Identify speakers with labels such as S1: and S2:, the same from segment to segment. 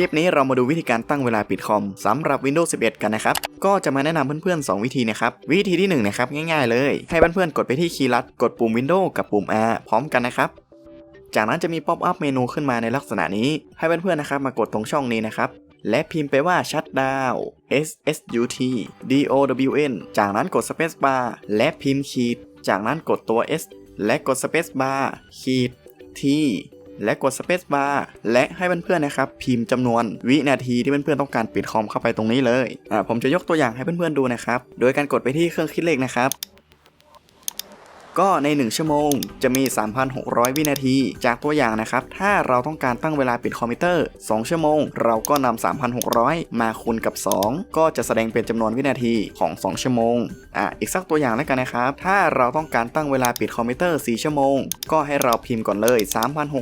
S1: ลิปนี้เรามาดูวิธีการตั้งเวลาปิดคอมสำหรับ Windows 11 กันนะครับ ก็จะมาแนะนำเพื่อนๆ 2 วิธีนะครับ วิธีที่1นะครับง่ายๆเลย ให้เพื่อนๆ กดไปที่คีย์ลัด กดปุ่ม Windows กับปุ่ม R พร้อมกันนะครับ จากนั้นจะมีป๊อปอัพเมนูขึ้นมาในลักษณะนี้ ให้เพื่อนๆ นะครับมากดตรงช่องนี้นะครับ และพิมพ์ไปว่า shutdown s s u t d o w n จากนั้นกด space bar และพิมพ์ขีด จากนั้นกดตัว s และกด space bar ขีด t และกด Space Bar และให้เพื่อนๆนะครับพิมพ์จำนวนวินาทีที่เพื่อนๆต้องการปิดคอมเข้าไปตรงนี้เลยอ่าผมจะยกตัวอย่างให้เพื่อนๆดูนะครับ โดยการกดไปที่เครื่องคิดเลขนะครับ ก็ใน 1 ชั่วโมง จะมี 3,600 วินาที จากตัวอย่างนะครับ ถ้าเราต้องการตั้งเวลาปิดคอมพิวเตอร์ 2 ชั่วโมง เราก็นำ3,600 มาคูณกับ 2 ก็จะแสดงเป็นจำนวนวินาทีของ 2 ชั่วโมง อะ อีกสักตัวอย่างแล้วกันนะครับ ถ้าเราต้องการตั้งเวลาปิดคอมพิวเตอร์ 4 ชั่วโมง ก็ให้เราพิมพ์ก่อนเลย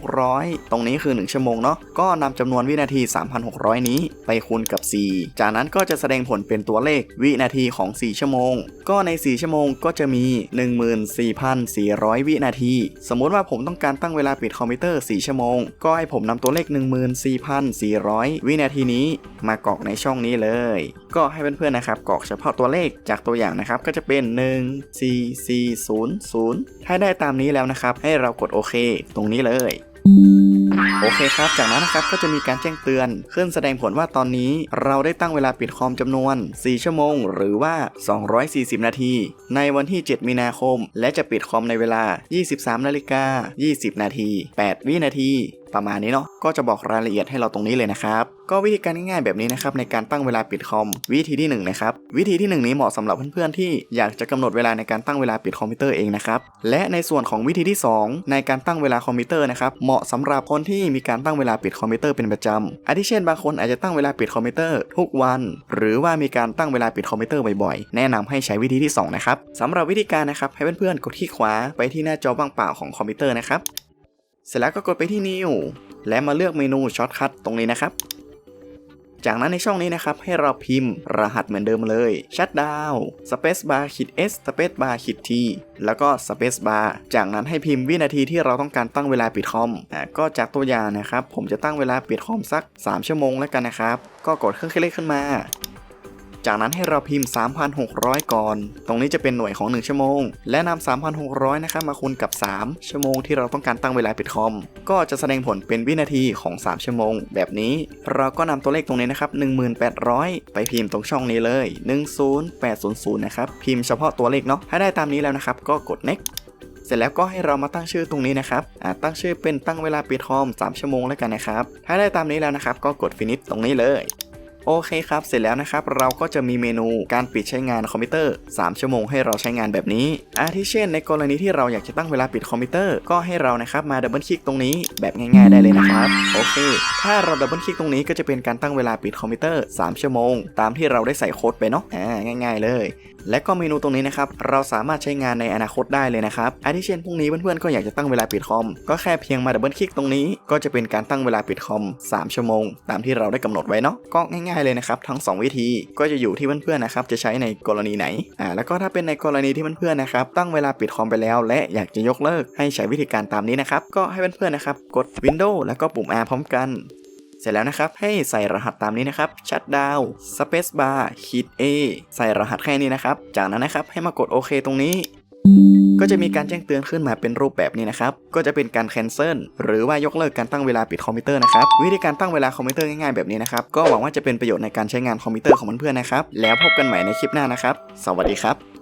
S1: 3,600 ตรงนี้คือ 1 ชั่วโมงเนาะ ก็นำจำนวนวินาที 3,600 นี้ไปคูณกับ 4 จากนั้นก็จะแสดงผลเป็นตัวเลขวินาทีของ 4 ชั่วโมง ก็ใน 4 ชั่วโมงก็จะมี1,400 วินาที สมมติว่าผมต้องการตั้งเวลาปิดคอมพิวเตอร์ 4 ชั่วโมง ก็ให้ผมนำตัวเลข 14,400 วินาทีนี้ มากรอกในช่องนี้เลย ก็ให้เพื่อนๆนะครับกรอกเฉพาะตัวเลขจากตัวอย่างนะครับ ก็จะเป็น 1 4 4 0 0 ถ้าได้ตามนี้แล้วนะครับ ให้เรากดโอเค ตรงนี้เลย โอเคครับ จากนั้นนะครับก็จะมีการแจ้งเตือนขึ้นแสดงผลว่าตอนนี้เราได้ตั้งเวลาปิดคอมจำนวน 4 ชั่วโมง หรือว่า 240 นาที ในวันที่ 7 มีนาคม และจะปิดคอมในเวลา 23นาฬิกา20 นาที 8 วินาทีประมาณนี้เนาะก็จะบอกรายละเอียดให้เราตรงนี้เลยนะครับ ก็วิธีการง่ายๆแบบนี้นะครับในการตั้งเวลาปิดคอม วิธีที่1นะครับวิธีที่ 1 นี้เหมาะสำหรับเพื่อนๆที่อยากจะกำหนดเวลาในการตั้งเวลาปิดคอมพิวเตอร์เองนะครับและในส่วนของวิธีที่ 2 ในการตั้งเวลาคอมพิวเตอร์นะครับเหมาะสำหรับคนที่มีการตั้งเวลาปิดคอมพิวเตอร์เป็นประจำอาทิเช่นบางคนอาจจะตั้งเวลาปิดคอมพิวเตอร์ทุกวัน หรือว่ามีการตั้งเวลาปิดคอมพิวเตอร์บ่อยๆแนะนำให้ใช้วิธีที่สองนะครับสำหรับวิธีการนะครับให้เพื่อนๆกดที่ขวาไปที่หน้าจอว่างเปล่าของคอมพิวเตอร์นะครับ เสร็จแล้วก็กดไปที่ New และมาเลือกเมนูช็อตคัทตรงนี้นะครับ จากนั้นในช่องนี้นะครับ ให้เราพิมพ์รหัสเหมือนเดิมเลย shutdown space bar ขีด s space bar ขีด t แล้วก็ space bar จากนั้นให้พิมพ์วินาทีที่เราต้องการตั้งเวลาปิดคอมอ่าก็จากตัวอย่างนะครับ ผมจะตั้งเวลาปิดคอมสัก 3 ชั่วโมงแล้วกันนะครับ ก็กดเครื่องคิดเลขขึ้นมา จากนั้นให้เราพิมพ์ 3,600 ก่อน ตรงนี้จะเป็นหน่วยของ 1 ชั่วโมง และนำ3,600 นะครับมาคูณกับ 3 ชั่วโมงที่เราต้องการตั้งเวลาปิดคอม ก็จะแสดงผลเป็นวินาทีของ 3 ชั่วโมง แบบนี้ เราก็นำตัวเลขตรงนี้นะครับ 1800 ไปพิมพ์ตรงช่องนี้เลย 10800 นะครับ พิมพ์เฉพาะตัวเลขเนาะ ถ้าได้ตามนี้แล้วนะครับ ก็กด next เสร็จแล้วก็ให้เรามาตั้งชื่อตรงนี้นะครับ ตั้งชื่อเป็นตั้งเวลาปิดคอม 3 ชั่วโมงแล้วกันนะครับ ถ้าได้ตามนี้แล้วนะครับ ก็กด finish ตรงนี้เลย โอเคครับ เสร็จแล้วนะครับ เราก็จะมีเมนูการปิดใช้งานคอมพิวเตอร์ 3 ชั่วโมงให้เราใช้งานแบบนี้ อาทิเช่น ในกรณีที่เราอยากจะตั้งเวลาปิดคอมพิวเตอร์ ก็ให้เรานะครับมาดับเบิลคลิกตรงนี้แบบง่ายๆได้เลยนะครับ โอเค ถ้าเราดับเบิลคลิกตรงนี้ก็จะเป็นการตั้งเวลาปิดคอมพิวเตอร์ 3 ชั่วโมง ตามที่เราได้ใส่โค้ดไปเนาะ อ่า ง่าย ๆ เลย และก็เมนูตรงนี้นะครับเราสามารถใช้งานในอนาคตได้เลยนะครับอาทิเช่นพรุ่งนี้เพื่อนๆก็อยากจะตั้งเวลาปิดคอม ก็แค่เพียงมาดับเบิลคลิกตรงนี้ ก็จะเป็นการตั้งเวลาปิดคอม 3 ชั่วโมง ตามที่เราได้กำหนดไว้เนาะก็ง่ายๆเลยนะครับทั้ง 2 วิธีก็จะอยู่ที่เพื่อนๆนะครับจะใช้ในกรณีไหนอ่าแล้วก็ถ้าเป็นในกรณีที่เพื่อนๆนะครับตั้งเวลาปิดคอมไปแล้ว และอยากจะยกเลิกให้ใช้วิธีการตามนี้นะครับก็ให้เพื่อนๆนะครับกด Windows แล้วก็ปุ่ม R พร้อมกัน เสร็จแล้วนะครับให้ใส่รหัสตามนี้นะครับ shutdown space bar ขีด a ใส่รหัสแค่นี้นะครับ จากนั้นนะครับให้มากดโอเคตรงนี้ ก็จะมีการแจ้งเตือนขึ้นมาเป็นรูปแบบนี้นะครับ ก็จะเป็นการ cancel หรือว่ายกเลิกการตั้งเวลาปิดคอมพิวเตอร์นะครับ วิธีการตั้งเวลาคอมพิวเตอร์ง่ายๆแบบนี้นะครับ ก็หวังว่าจะเป็นประโยชน์ในการใช้งานคอมพิวเตอร์ของเพื่อนๆนะครับ แล้วพบกันใหม่ในคลิปหน้านะครับ สวัสดีครับ